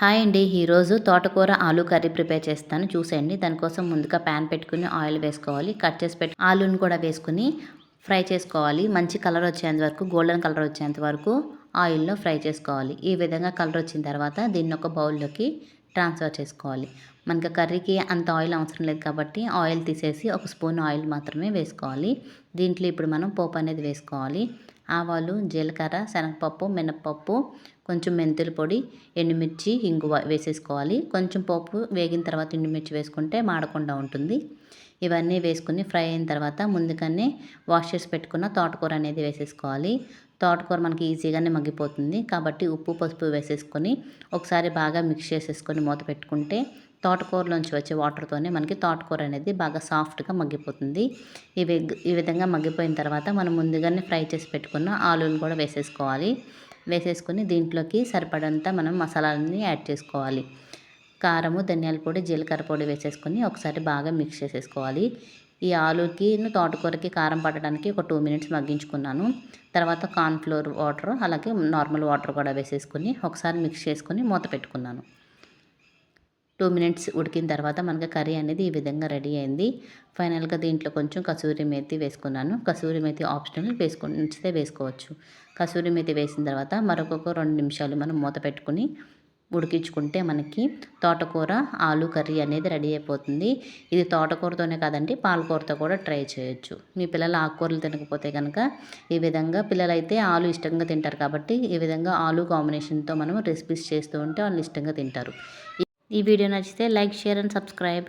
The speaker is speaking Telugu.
హాయ్ అండి. ఈరోజు తోటకూర ఆలు కర్రీ ప్రిపేర్ చేస్తాను. చూసేయండి. దానికోసం ముందుగా ప్యాన్ పెట్టుకుని ఆయిల్ వేసుకోవాలి. కట్ చేసి పెట్టి ఆలుని కూడా వేసుకుని ఫ్రై చేసుకోవాలి. మంచి కలర్ వచ్చేంత వరకు గోల్డెన్ కలర్ వచ్చేంత వరకు ఆయిల్లో ఫ్రై చేసుకోవాలి. ఈ విధంగా కలర్ వచ్చిన తర్వాత దీన్ని ఒక బౌల్లోకి ట్రాన్స్ఫర్ చేసుకోవాలి. మనకి కర్రీకి అంత ఆయిల్ అవసరం లేదు కాబట్టి ఆయిల్ తీసేసి ఒక స్పూన్ ఆయిల్ మాత్రమే వేసుకోవాలి. దీంట్లో ఇప్పుడు మనం పోపు అనేది వేసుకోవాలి. ఆవాలు జీలకర్ర శనగపప్పు మినప్పప్పు కొంచెం మెంతుల పొడి ఎండుమిర్చి ఇంగువ వేసేసుకోవాలి. కొంచెం పప్పు వేగిన తర్వాత ఎండుమిర్చి వేసుకుంటే మాడకుండా ఉంటుంది. ఇవన్నీ వేసుకుని ఫ్రై అయిన తర్వాత ముందుగానే వాష్ చేసి పెట్టుకున్న తోటకూర అనేది వేసేసుకోవాలి. తోటకూర మనకి ఈజీగానే మగ్గిపోతుంది. కాబట్టి ఉప్పు పసుపు వేసేసుకొని ఒకసారి బాగా మిక్స్ చేసేసుకొని మూత పెట్టుకుంటే తోటకూరలోంచి వచ్చే వాటర్తోనే మనకి తోటకూర అనేది బాగా సాఫ్ట్గా మగ్గిపోతుంది. ఈ ఈ విధంగా మగ్గిపోయిన తర్వాత మనం ముందుగానే ఫ్రై చేసి పెట్టుకున్న ఆలూని కూడా వేసేసుకోవాలి. వేసేసుకొని దీంట్లోకి సరిపడంత మనం మసాలాలని యాడ్ చేసుకోవాలి. కారము ధనియాల పొడి జీలకర్ర పొడి వేసేసుకొని ఒకసారి బాగా మిక్స్ చేసేసుకోవాలి. ఈ ఆలుకి తోటకూరకి కారం పట్టడానికి ఒక టూ మినిట్స్ మగ్గించుకున్నాను. తర్వాత కార్న్ఫ్లోర్ వాటర్ అలాగే నార్మల్ వాటర్ కూడా వేసేసుకొని ఒకసారి మిక్స్ చేసుకుని మూత పెట్టుకున్నాను. టూ మినిట్స్ ఉడికిన తర్వాత మనకి కర్రీ అనేది ఈ విధంగా రెడీ అయింది. ఫైనల్గా దీంట్లో కొంచెం కసూరి మేతి వేసుకున్నాను. కసూరి మేతి ఆప్షనల్ వేసుకుంటే ఉంచితే వేసుకోవచ్చు. కసూరి మేతి వేసిన తర్వాత మరొక రెండు నిమిషాలు మనం మూత పెట్టుకుని ఉడికించుకుంటే మనకి తోటకూర ఆలు కర్రీ అనేది రెడీ అయిపోతుంది. ఇది తోటకూరతోనే కాదండి పాలకూరతో కూడా ట్రై చేయొచ్చు. మీ పిల్లలు ఆకుకూరలు తినకపోతే కనుక ఈ విధంగా పిల్లలైతే ఆలు ఇష్టంగా తింటారు కాబట్టి ఈ విధంగా ఆలు కాంబినేషన్తో మనం రెసిపీస్ చేస్తూ ఉంటే వాళ్ళు ఇష్టంగా తింటారు. ఈ వీడియో నచ్చితే లైక్ షేర్ అండ్ సబ్స్క్రైబ్.